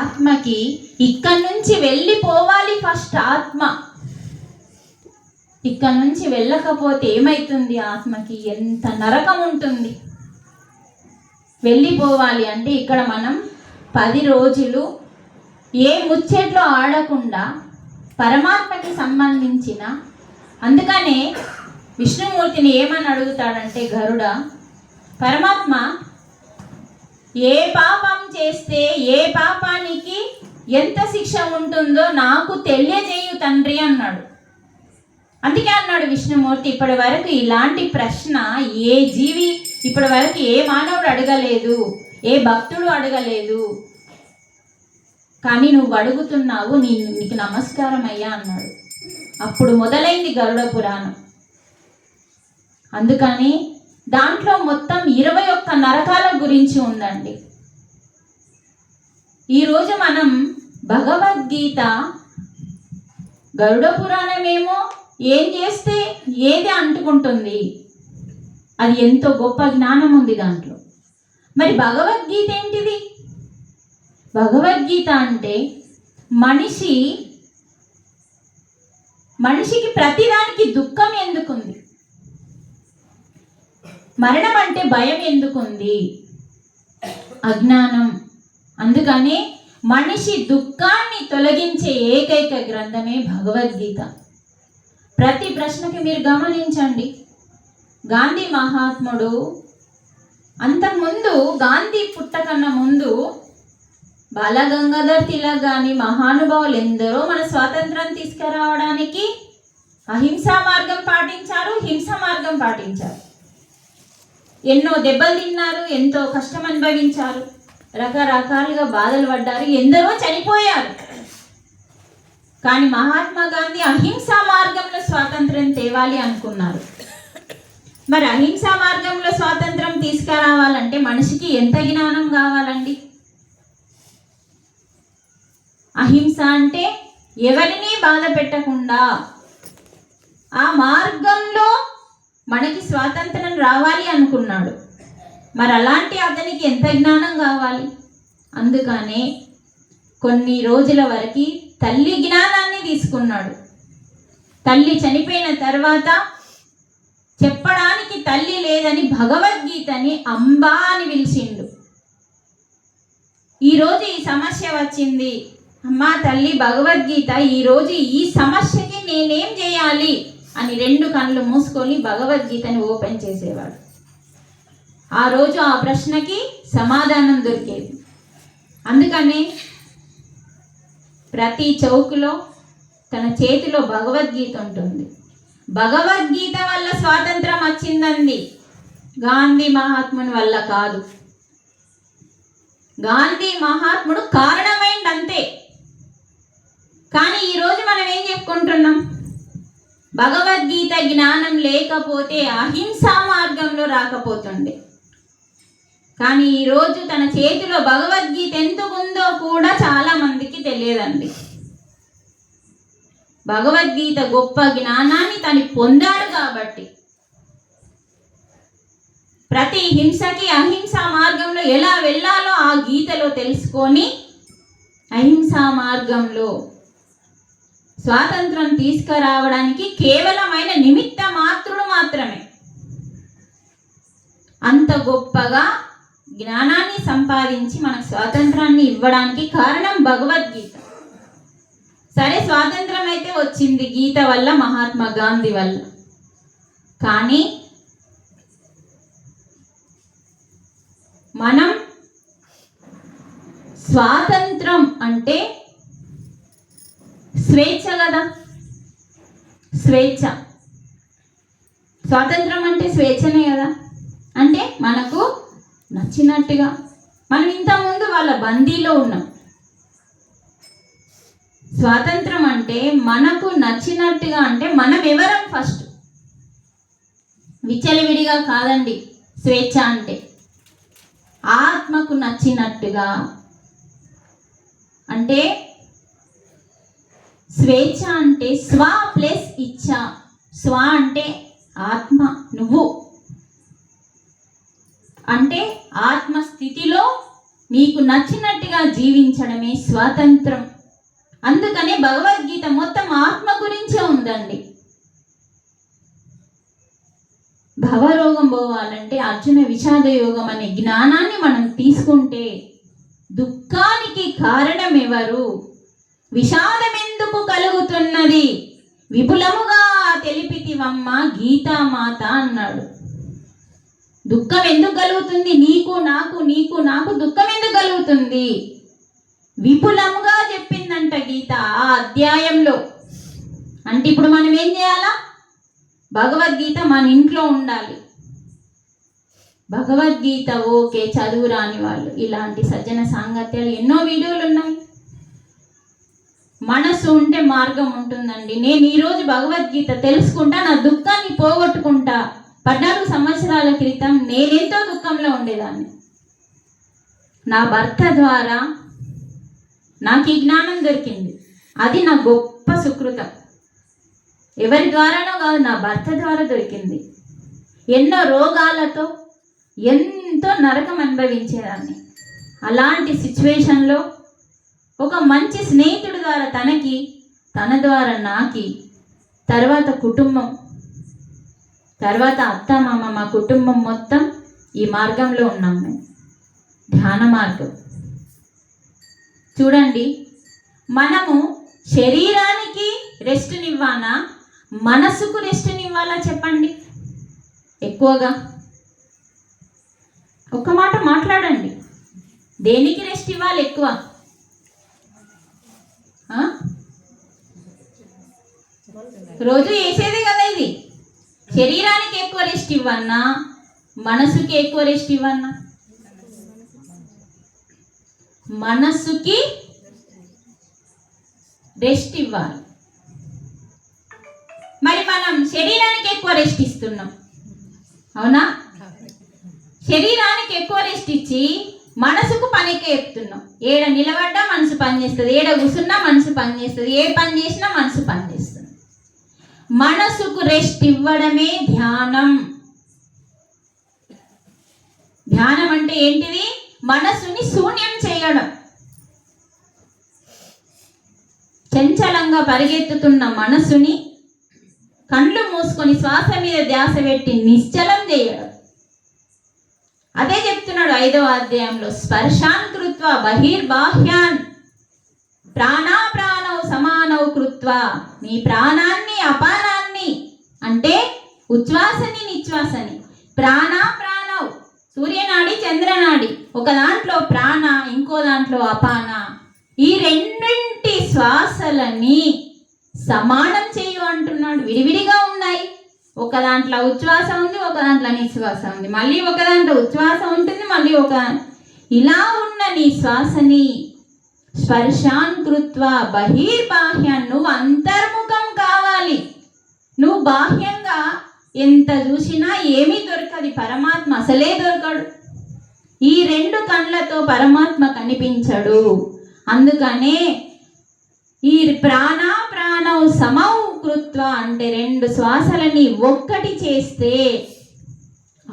ఆత్మకి ఇక్కడి నుంచి వెళ్ళిపోవాలి ఫస్ట్ ఆత్మ. ఇక్కడ నుంచి వెళ్ళకపోతే ఏమైతుంది ఆత్మకి? ఎంత నరకం ఉంటుంది. వెళ్ళిపోవాలి అంటే ఇక్కడ మనం పది రోజులు ఏ ముచ్చట్లో ఆడకుండా పరమాత్మకి సంబంధించిన అందుకనే విష్ణుమూర్తిని ఏమని అడుగుతాడంటే గరుడ పరమాత్మ ఏ పాపం చేస్తే ఏ పాపానికి ఎంత శిక్ష ఉంటుందో నాకు తెలియజేయు తండ్రి అన్నాడు. అందుకే అన్నాడు విష్ణుమూర్తి ఇప్పటి వరకు ఇలాంటి ప్రశ్న ఏ జీవి ఇప్పటి వరకు ఏ మానవుడు అడగలేదు ఏ భక్తుడు అడగలేదు. కానీ నువ్వు అడుగుతున్నావు నీ నీకు నమస్కారం అయ్యా అన్నాడు. అప్పుడు మొదలైంది గరుడ పురాణం. అందుకని దాంట్లో మొత్తం ఇరవై ఒక్క నరకాల గురించి ఉందండి. ఈరోజు మనం భగవద్గీత గరుడ పురాణమేమో ఏం చేస్తే ఏది అంటుకుంటుంది? అది ఎంతో గొప్ప జ్ఞానం ఉంది దాంట్లో. మరి భగవద్గీత ఏంటిది? భగవద్గీత అంటే మనిషి మనిషికి ప్రతిదానికి దుఃఖం ఎందుకుంది? మరణం అంటే భయం ఎందుకుంది? అజ్ఞానం. అందుకనే మనిషి దుఃఖాన్ని తొలగించే ఏకైక గ్రంథమే భగవద్గీత. ప్రతి ప్రశ్నకి మీరు గమనించండి. గాంధీ మహాత్ముడు అంతకుముందు గాంధీ పుట్టకన్నా ముందు బాలగంగాధర్ తిలక్ కానీ మహానుభావులు ఎందరో మన స్వాతంత్రం తీసుకురావడానికి అహింసా మార్గం పాటించారు హింస మార్గం పాటించారు. ఎన్నో దెబ్బలు తిన్నారు ఎంతో కష్టం అనుభవించారు. రకరకాలుగా బాధలు పడ్డారు ఎందరో చనిపోయారు. కానీ మహాత్మా గాంధీ అహింసా మార్గంలో స్వాతంత్రం తేవాలి అనుకున్నారు. మరి అహింసా మార్గంలో స్వాతంత్రం తీసుకురావాలంటే మనిషికి ఎంత జ్ఞానం కావాలండి? అహింస అంటే ఎవరిని బాధ పెట్టకుండా ఆ మార్గంలో మనకి స్వాతంత్రం రావాలి అనుకున్నాడు. మరి అలాంటి అతనికి ఎంత జ్ఞానం కావాలి? అందుకనే కొన్ని రోజుల వరకు తల్లి జ్ఞానాన్ని తీసుకున్నాడు. తల్లి చనిపోయిన తర్వాత చెప్పడానికి తల్లి లేదని భగవద్గీతని అంబా అని పిలిచిండు. ఈరోజు ఈ సమస్య వచ్చింది. అమ్మా తల్లి భగవద్గీత ఈరోజు ఈ సమస్యకి నేనేం చేయాలి? అని రెండు కళ్ళు మూసుకొని భగవద్గీతని ఓపెన్ చేసేవాడు. ఆ రోజు ఆ ప్రశ్నకి సమాధానం దొరికేది. అందుకని ప్రతి చౌకులో తన చేతిలో భగవద్గీత ఉంటుంది. భగవద్గీత వల్ల స్వాతంత్రం వచ్చిందండి గాంధీ మహాత్ముని వల్ల కాదు. గాంధీ మహాత్ముడు కారణమైంది అంతే కానీ ఈరోజు మనం ఏం చెప్పుకుంటున్నాం? భగవద్గీత జ్ఞానం లేకపోతే అహింసా మార్గంలో రాకపోతుండే. కానీ ఈరోజు తన చేతిలో భగవద్గీత ఎంత ఉందో కూడా చాలా మందికి తెలియదండి. భగవద్గీత గొప్ప జ్ఞానాన్ని తను పొందాడు కాబట్టి. ప్రతి హింసకి అహింస మార్గంలో ఎలా వెళ్ళాలో ఆ గీతలో తెలుసుకొని అహింసా మార్గంలో స్వాతంత్రం తీసుకురావడానికి కేవలమైన నిమిత్త మాత్రుడు మాత్రమే. అంత గొప్పగా జ్ఞానాన్ని సంపాదించి మనకు స్వాతంత్రాన్ని ఇవ్వడానికి కారణం భగవద్గీత. సరే స్వాతంత్రం అయితే వచ్చింది గీత వల్ల మహాత్మా గాంధీ వల్ల. కానీ మనం స్వాతంత్రం అంటే స్వేచ్ఛ కదా? స్వేచ్ఛ. స్వాతంత్రం అంటే స్వేచ్ఛనే కదా? అంటే మనకు నచ్చినట్టుగా. మనం ఇంతకుముందు వాళ్ళ బందీలో ఉన్నాం. స్వాతంత్రం అంటే మనకు నచ్చినట్టుగా అంటే మనం ఎవరం ఫస్ట్? విచలవిడిగా కాదండి. స్వేచ్ఛ అంటే ఆత్మకు నచ్చినట్టుగా. అంటే స్వేచ్ఛ అంటే స్వ ప్లస్ ఇచ్ఛ స్వ అంటే ఆత్మ నువ్వు. అంటే ఆత్మ స్థితిలో మీకు నచ్చినట్టుగా జీవించడమే స్వాతంత్రం. అందుకనే భగవద్గీత మొత్తం ఆత్మ గురించే ఉందండి. భవరోగం పోవాలంటే అర్జున విషాద యోగం అనే జ్ఞానాన్ని మనం తీసుకుంటే దుఃఖానికి కారణం ఎవరు? విషాదం ఎందుకు కలుగుతున్నది. విపులముగా తెలిపితివమ్మ గీతామాత అన్నాడు. దుఃఖం ఎందుకు కలుగుతుంది? నీకు నాకు నీకు నాకు దుఃఖం ఎందుకు కలుగుతుంది? విపులముగా చెప్పిందంట గీత ఆ అధ్యాయంలో. అంటే ఇప్పుడు మనం ఏం చేయాలా? భగవద్గీత మన ఇంట్లో ఉండాలి. భగవద్గీత ఓకే చదువు రాని వాళ్ళు. ఇలాంటి సజ్జన సాంగత్యాలు ఎన్నో వీడియోలు ఉన్నాయి. మనసు ఉంటే మార్గం ఉంటుందండి. నేను ఈరోజు భగవద్గీత తెలుసుకుంటా నా దుఃఖాన్ని పోగొట్టుకుంటా. పద్నాలుగు సంవత్సరాల క్రితం నేనెంతో దుఃఖంలో ఉండేదాన్ని. నా భర్త ద్వారా నాకు ఈ జ్ఞానం దొరికింది. అది నా గొప్ప సుకృతం. ఎవరి ద్వారానో కాదు నా భర్త ద్వారా దొరికింది. ఎన్నో రోగాలతో ఎంతో నరకం అనుభవించేదాన్ని. అలాంటి సిచ్యువేషన్లో ఒక మంచి స్నేహితుడి ద్వారా తనకి తన ద్వారా నాకి తర్వాత కుటుంబం తర్వాత అత్త మామ మా కుటుంబం మొత్తం ఈ మార్గంలో ఉన్నాం మేము. ధ్యాన మార్గం. చూడండి మనము శరీరానికి రెస్ట్నివ్వానా మనసుకు రెస్ట్నివ్వాలా చెప్పండి? ఎక్కువగా. ఒక్క మాట మాట్లాడండి. దేనికి రెస్ట్ ఇవ్వాలి ఎక్కువ? రోజు వేసేదే కదా ఇది. శరీరానికి ఎక్కువ రెస్ట్ ఇవ్వన్నా మనసుకి ఎక్కువ రెస్ట్ ఇవ్వన్నా? మనస్సుకి రెస్ట్ ఇవ్వాలి. మరి మనం శరీరానికి ఎక్కువ రెస్ట్ ఇస్తున్నాం. అవునా. శరీరానికి ఎక్కువ రెస్ట్ ఇచ్చి మనసుకు పనికి ఎత్తున్నాం ఏడ నిలబడ్డా మనసు పనిచేస్తుంది ఏడ కూసున్నా మనసు పనిచేస్తుంది ఏ పని చేసినా మనసు పనిచేస్తుంది. మనసుకు రెస్ట్ ఇవ్వడమే ధ్యానం. ధ్యానం అంటే ఏంటిది? మనసుని శూన్యం చేయడం. చంచలంగా పరిగెత్తుతున్న మనసుని కళ్ళు మూసుకొని శ్వాస మీద ధ్యాస పెట్టి నిశ్చలం చేయడం. అదే చెప్తున్నాడు ఐదవ అధ్యాయంలో స్పర్శాన్ కృత్వ బహిర్బాహ్యాన్ ప్రాణా ప్రాణవ్ సమానవ్ కృత్వ నీ ప్రాణాన్ని అపానాన్ని అంటే ఉచ్ఛ్వాసని నిశ్వాసని ప్రాణా ప్రాణవ్ సూర్యనాడి చంద్రనాడి ఒక దాంట్లో ప్రాణ ఇంకో దాంట్లో అపాన ఈ రెండింటి శ్వాసలని సమానం చేయు అంటున్నాడు విడివిడిగా ఉన్నాయి. ఒక దాంట్లో ఉచ్ఛ్వాస ఉంది ఒక దాంట్లో నిశ్వాస ఉంది. మళ్ళీ ఒక దాంట్లో ఉచ్ఛ్వాస ఉంటుంది మళ్ళీ ఒక ఇలా ఉన్న నీ శ్వాసని స్పర్శాన్ కృత్వ బహిర్బాహ్యాన్. నువ్వు అంతర్ముఖం కావాలి. నువ్వు బాహ్యంగా ఎంత చూసినా ఏమీ దొరకది. పరమాత్మ అసలే దొరకడు. ఈ రెండు కళ్ళతో పరమాత్మ కనిపించడు. అందుకనే ఈ ప్రాణ ప్రాణం సమౌ కృత్వ అంటే రెండు శ్వాసలని ఒక్కటి చేస్తే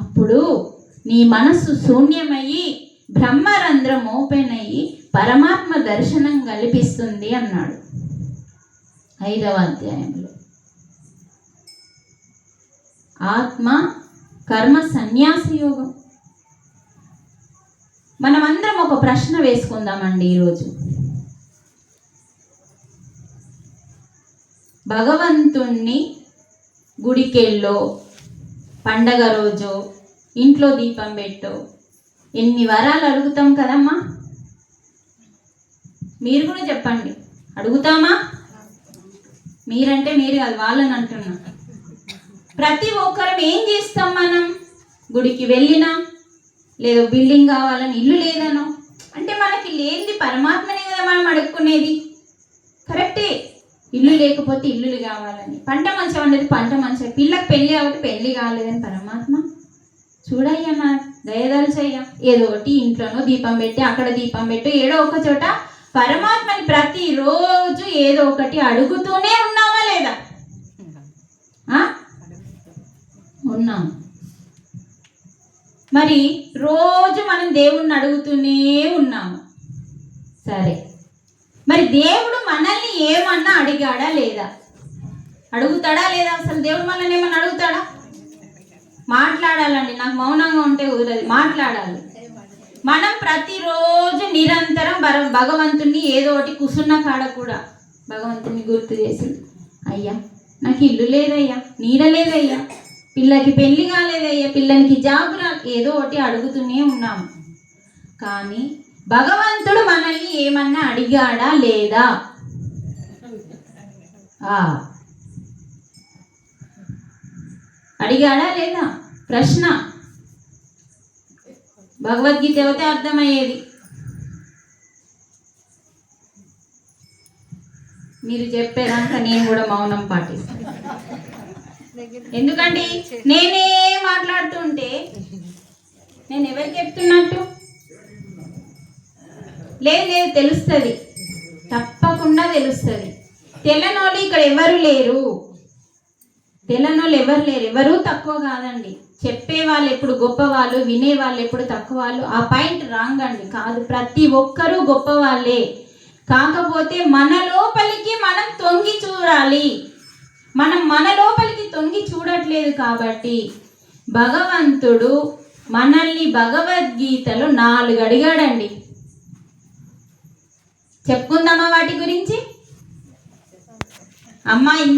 అప్పుడు నీ మనస్సు శూన్యమయ్యి బ్రహ్మరంధ్రం ఓపెన్ అయ్యి పరమాత్మ దర్శనం కల్పిస్తుంది అన్నాడు. ఐదవ అధ్యాయంలో. ఆత్మ కర్మ సన్యాస యోగం. మనమందరం ఒక ప్రశ్న వేసుకుందామండి ఈరోజు. భగవంతుణ్ణి గుడికెళ్ళో పండగ రోజో ఇంట్లో దీపం పెట్టో. ఎన్ని వరాలు అడుగుతాం కదమ్మా? మీరు కూడా చెప్పండి. అడుగుతామా? మీరంటే మీరు కాదు వాళ్ళని అంటున్నా. ప్రతి ఒక్కరం ఏం చేస్తాం మనం? గుడికి వెళ్ళినా? లేదో బిల్డింగ్ కావాలని ఇల్లు లేదనో? అంటే మనకి లేనిది పరమాత్మనే కదా మనం అడుక్కునేది. కరెక్టే. ఇల్లు లేకపోతే ఇల్లులు కావాలని. పంట మంచిగా ఉండేది పంట మంచిగా పిల్లకి పెళ్ళి కాబట్టి పెళ్ళి కాలేదని పరమాత్మ. చూడయ్యా నా దయదలచయ్యా ఏదో ఒకటి ఇంట్లోనో దీపం పెట్టి అక్కడ దీపం పెట్టి. ఏడో ఒక చోట పరమాత్మని ప్రతిరోజు ఏదో ఒకటి అడుగుతూనే ఉన్నావా లేదా? ఉన్నాం మరి రోజు మనం దేవుణ్ణి అడుగుతూనే ఉన్నాము. సరే. మరి దేవుడు మనల్ని ఏమన్నా అడిగాడా లేదా? అడుగుతాడా లేదా? అసలు దేవుడు మనల్ని ఏమన్నా అడుగుతాడా? మాట్లాడాలండి. నాకు మౌనంగా ఉంటే కుదరదు. మాట్లాడాలి. మనం ప్రతిరోజు నిరంతరం బర భగవంతుని ఏదో ఒకటి కుసున్న కాడ కూడా భగవంతుని గుర్తు చేసి అయ్యా నాకు ఇల్లు లేదయ్యా నీడ లేదయ్యా పిల్లకి పెళ్ళి కాలేదయ్యా పిల్లలకి జాబు రా ఏదో ఒకటి అడుగుతూనే ఉన్నాము. కానీ భగవంతుడు మనల్ని ఏమన్నా అడిగాడా లేదా? అడిగాడా లేదా? ప్రశ్న. భగవద్గీత అయితే అర్థమయ్యేది? మీరు చెప్పేదాక నేను కూడా మౌనం పాటిస్తాను. ఎందుకండి? నేనే మాట్లాడుతుంటే నేను ఎవరికి చెప్తున్నట్టు? లేదు లేదు తెలుస్తుంది. తప్పకుండా తెలుస్తుంది. తెల్లనోళ్ళు ఇక్కడ ఎవరు లేరు. తెల్లనోళ్ళు ఎవరు లేరు. ఎవరు తక్కువ కాదండి. చెప్పే వాళ్ళు ఎప్పుడు గొప్పవాళ్ళు వినే వాళ్ళు ఎప్పుడు తక్కువ వాళ్ళు ఆ పాయింట్ రాంగ్ అండి. కాదు ప్రతి ఒక్కరూ గొప్ప వాళ్ళే కాకపోతే మన లోపలికి మనం తొంగి చూడాలి. మనం మన లోపలికి తొంగి చూడట్లేదు కాబట్టి భగవంతుడు మనల్ని భగవద్గీతలో నాలుగు అడిగాడండి చెప్పుకుందామా వాటి గురించి? అమ్మ